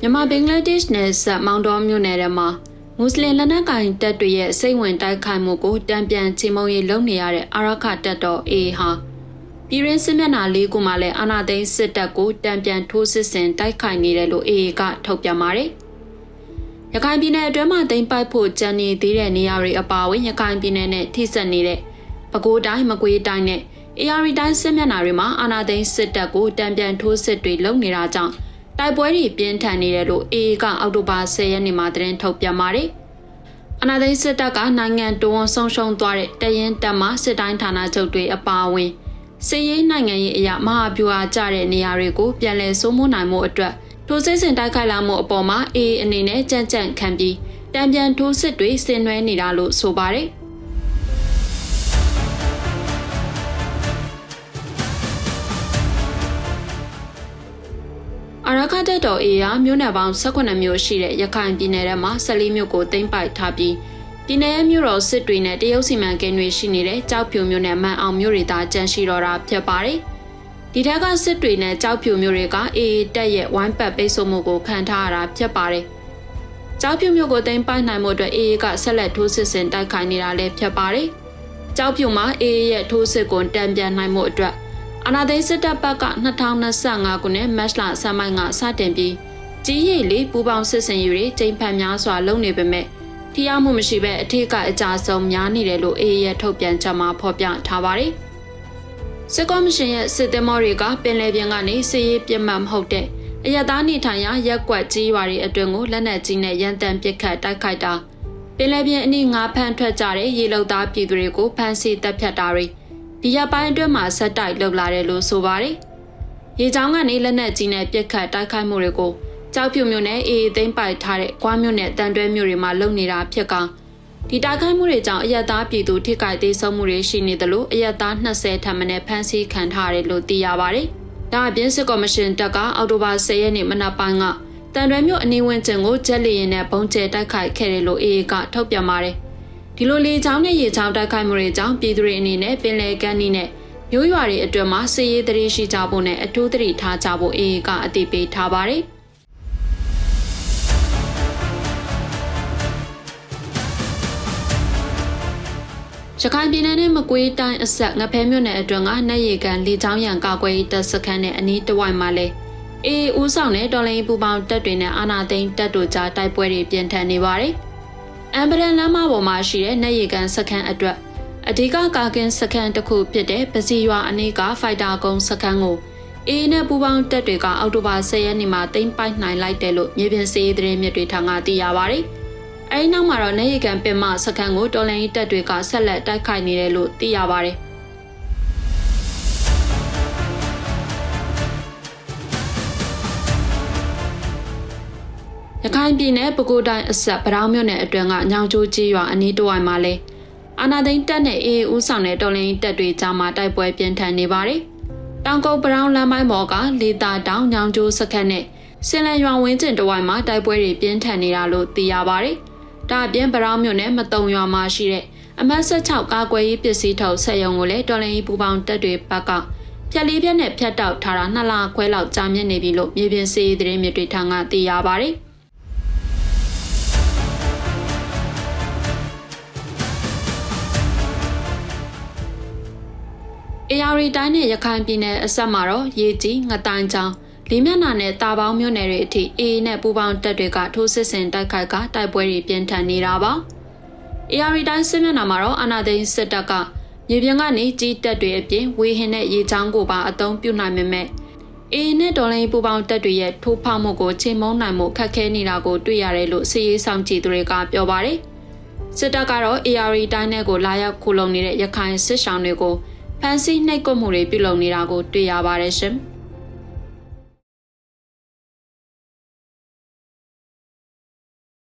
မြန်မာဘင်္ဂလားဒေ့ရှ်နယ်စပ်မောင်တော်မြို့နယ်ထဲမှာမွတ်စလင်လက်နက်ကိုင်တပ်တွေရဲ့စိတ်ဝင်တိုက်ခိုက်မှုကိုတံပြန်ချေမှုန်းရေးလုပ်နေရတဲ့အာရခတပ်တော် A ဟာပြည်ရင်းစစ်မျက်နှာလေးခုမှလည်းအာနာသိန်းစစ်တပ်ကိုတံပြန်ထိုးစစ်ဆင်တိုက်ခိုက်နေတယ်လို့ AA ကထုတ်ပြန်ပါတယ်။ရခိုင်ပြည်နယ်အတွင်းမှာတိမ်ပိုက်ဖို့ကြံနေသေးတဲ့နေရာတွေအပါအဝင်ရခိုင်ပြည်နယ်နဲ့ထိစပ်နေတဲ့ပဲခူးတိုင်းမကွေးတိုင်းနဲ့ AR တိုင်းစစ်မျက်နှာတွေမှာအာနာသိန်းစစ်တပ်ကိုတံပြန်ထိုးစစ်တွေလုပ်နေတာကြောင့် တိုက်ပွဲတွေပြင်းထန်နေတယ်လို့ AA ကအောက်တိုဘာ10ရက်နေ့မှာသတင်းထုတ်ပြန်ပါတယ်။အနာသိန်းစစ်တပ်ကနိုင်ငံတော်ဝန်ဆုံးရှုံးသွားတဲ့တရင်တပ်မှစစ်တိုင်းဌာနချုပ်တွေအပါအဝင်စစ်ရေးနိုင်ငံရေးအရာမဟာဗျူဟာကျတဲ့နေရာတွေကိုပြန်လည်စိုးမိုးနိုင်မှုအတွက်ထိုးစစ်ဆင်တိုက်ခိုက်လာမှုအပေါ်မှာ AA အနေနဲ့ကြံ့ကြံ့ခံပြီးတံပြန်ထိုးစစ်တွေဆင်နွှဲနေတာလို့ဆိုပါတယ်။ ခတက်တော် A ရာမြို့နယ်ပေါင်း18မြို့ရှိတဲ့ရခိုင်ပြည်နယ်ထဲမှာ14မြို့ကိုသိမ်းပိုက်ထားပြီးပြည်နယ်ရဲ့မြို့တော်စစ်တွေနဲ့တရုတ်စီမံကိန်းတွေရှိနေတဲ့ကြောက်ဖြူမြို့နယ်မန်အောင်မြို့တွေသာကျန်ရှိတော့တာဖြစ်ပါတယ်။ဒီထက်ကစစ်တွေနဲ့ကြောက်ဖြူမြို့တွေက AA တက်ရဲ့ဝိုင်းပတ်ပိတ်ဆို့မှုကိုခံထားရတာဖြစ်ပါတယ်။ကြောက်ဖြူမြို့ကိုသိမ်းပိုက်နိုင်မှုအတွက် AA ကဆက်လက်ထိုးစစ်ဆင်တိုက်ခိုက်နေတာလည်းဖြစ်ပါတယ်။ကြောက်ဖြူမှာ AA ရဲ့ထိုးစစ်ကိုတံပြန်နိုင်မှုအတွက် အနာသိန်းစစ်တပ်ဘက်က2025ခုနှစ်မတ်လဆန်းပိုင်းကစတင်ပြီးကြီးရိပ်လေးပူပေါင်းစစ်စင်ယူတွေချိန်ဖန်များစွာလုပ်နေပေမဲ့ထိရောက်မှုမရှိဘဲအထက်ကအကြဆုံးများနေတယ်လို့အေးရထုတ်ပြန်ချက်မှာဖော်ပြထားပါတယ်။စစ်ကောမရှင်ရဲ့စစ်သည်မော်တွေကပင်လယ်ပြင်ကနေစစ်ရေးပြတ်မှတ်မဟုတ်တဲ့အရသားနေထိုင်ရာရက်ကွက်ကြီးရွာတွေအတွင်ကိုလက်နက်ကြီးနဲ့ရန်တမ်းပစ်ခတ်တိုက်ခိုက်တာပင်လယ်ပြင်အနီးငါးဖမ်းထွက်ကြတဲ့ရေလုံသားပြည်သူတွေကိုဖမ်းဆီးတပ်ဖြတ်တာတွေ ဒီရပိုင်းအတွင်းမှာဆက်တိုက်လှုပ်လာတယ်လို့ဆိုပါတယ်။ရေချောင်းကနေလက်နက်ကြီးနဲ့ပြစ်ခတ်တိုက်ခိုက်မှုတွေကိုကြောက်ဖြူမြို့နယ်အေးသိမ်းပိုက်ထားတဲ့ကွားမြို့နယ်တန်တွဲမြို့တွေမှာလုပ်နေတာဖြစ်ကောင်ဒီတိုက်ခိုက်မှုတွေကြောင့်အယက်သားပြည်သူထိခိုက်သေးဆုံးမှုတွေရှိနေတယ်လို့အယက်သား20ထပ်မံနဲ့ဖမ်းဆီးခံထားရတယ်လို့သိရပါတယ်။ဒါအပြင်စစ်ကော်မရှင်တပ်ကအောက်တိုဘာ10ရက်နေ့မနက်ပိုင်းကတန်တွဲမြို့အနီးဝန်းကျင်ကိုဂျက်လီရင်နဲ့ပုံကျဲတိုက်ခိုက်ခဲ့တယ်လို့အေးကထုတ်ပြန်ပါတယ်။ ဒီလိုလေချောင်းနဲ့ရေချောင်းတိုက်ခိုက်မှုတွေကြောင့်ပြည်သူတွေအနေနဲ့ပင်လယ်ကမ်းနီးနဲ့မျိုးရွာတွေအတွင်းမှာစစ်ရေးတရေရှိကြဖို့နဲ့အထူးသတိထားကြဖို့အေအေကအသိပေးထားပါတယ်။ရခိုင်ပြည်နယ်နဲ့မကွေးတိုင်းအဆက်ငဖဲမြို့နယ်အတွင်းကနှက်ရီကန်လေချောင်းရံကာကွယ်ရေးတပ်စခန်းနဲ့အနီးတစ်ဝိုက်မှာလဲအေးဦးဆောင်တဲ့တော်လိုင်းပူပေါင်းတပ်တွေနဲ့အာနာသိန်းတပ်တို့ကြားတိုက်ပွဲတွေပြင်းထန်နေပါတယ်။ အမ်ဘရန်လမ်းမပေါ်မှာရှိတဲ့နေရီကန်စခန်းအတွက်အဓိကကာကင်းစခန်းတစ်ခုဖြစ်တဲ့ပစီရွာအနီးကဖိုက်တာကုန်းစခန်းကိုအေးနဲ့ပူပေါင်းတပ်တွေကအောက်တိုဘာ10ရက်နေ့မှာတင်ပိုက်နိုင်လိုက်တယ်လို့မြေပြင်စီးရေးသတင်းမြစ်တွေထံကသိရပါဗျ။အဲဒီနောက်မှာတော့နေရီကန်ပင်မစခန်းကိုတော်လိုင်းတပ်တွေကဆက်လက်တိုက်ခိုက်နေတယ်လို့သိရပါတ ခိုင်ပြည်နယ်ပဲခူးတိုင်းအဆက်ဗရောင်းမြို့နယ်အတွင်းကညောင်ကျိုးကြီးရွာအနီးတစ်ဝိုက်မှာလဲအာနာသိန်းတက်နဲ့အေးဦးဆောင်တဲ့တော်လင်းတက်တွေကြားမှာတိုက်ပွဲပြင်းထန်နေပါတယ်။တောင်ကုတ်ဗရောင်းလမ်းပိုင်းပေါ်ကလေတာတောင်ညောင်ကျိုးစခန်းနဲ့စင်လန်ရွာဝင်းကျင်တစ်ဝိုက်မှာတိုက်ပွဲတွေပြင်းထန်နေတာလို့သိရပါတယ်။ဒါအပြင်ဗရောင်းမြို့နယ်မတုံရွာမှာရှိတဲ့အမတ်16ကာကွယ်ရေးပစ္စည်းထုတ်ဆက်ရုံကိုလည်းတော်လင်းပူပေါင်းတက်တွေဘက်ကဖြက်လေးပြက်နဲ့ဖြတ်တောက်ထားတာနှစ်လခွဲလောက်ကြာမြင့်နေပြီလို့မြေပြင်စီးသတင်းမြစ်တွေထံကသိရပါတယ်။ အေယာရီတိုင်းနဲ့ရခိုင်ပြည်နယ်အဆက်မှာတော့ရေကြီးငတိုင်ချောင်းလေးမျက်နှာနဲ့တာပေါင်းမြို့နယ်တွေအထိအေးနဲ့ပူပေါင်းတပ်တွေကထိုးစစ်ဆင်တိုက်ခိုက်ကတိုက်ပွဲတွေပြင်းထန်နေတာပါ။အေယာရီတိုင်းစစ်မျက်နှာမှာတော့အာနာသိန်းစစ်တပ်ကမြေပြင်ကနေကြီးတပ်တွေအပြင်ဝေဟင်နဲ့ရေချောင်းကိုပါအသုံးပြုနိုင်ပေမဲ့အေးနဲ့ဒေါ်လာပူပေါင်းတပ်တွေရဲ့ထိုးဖောက်မှုကိုချိန်မုံနိုင်မှုခက်ခဲနေတာကိုတွေ့ရတယ်လို့စီရေးဆောင်ကြည့်သူတွေကပြောပါတယ်။စစ်တပ်ကတော့ AR တိုင်းနဲ့ကိုလာရောက်ခုလုံနေတဲ့ရခိုင်စစ်ဆောင်တွေကို ဖန်ဆီးနှိပ်ကွပ်မှုတွေပြုလုပ်နေတာကိုတွေ့ရပါတယ်ရှင်။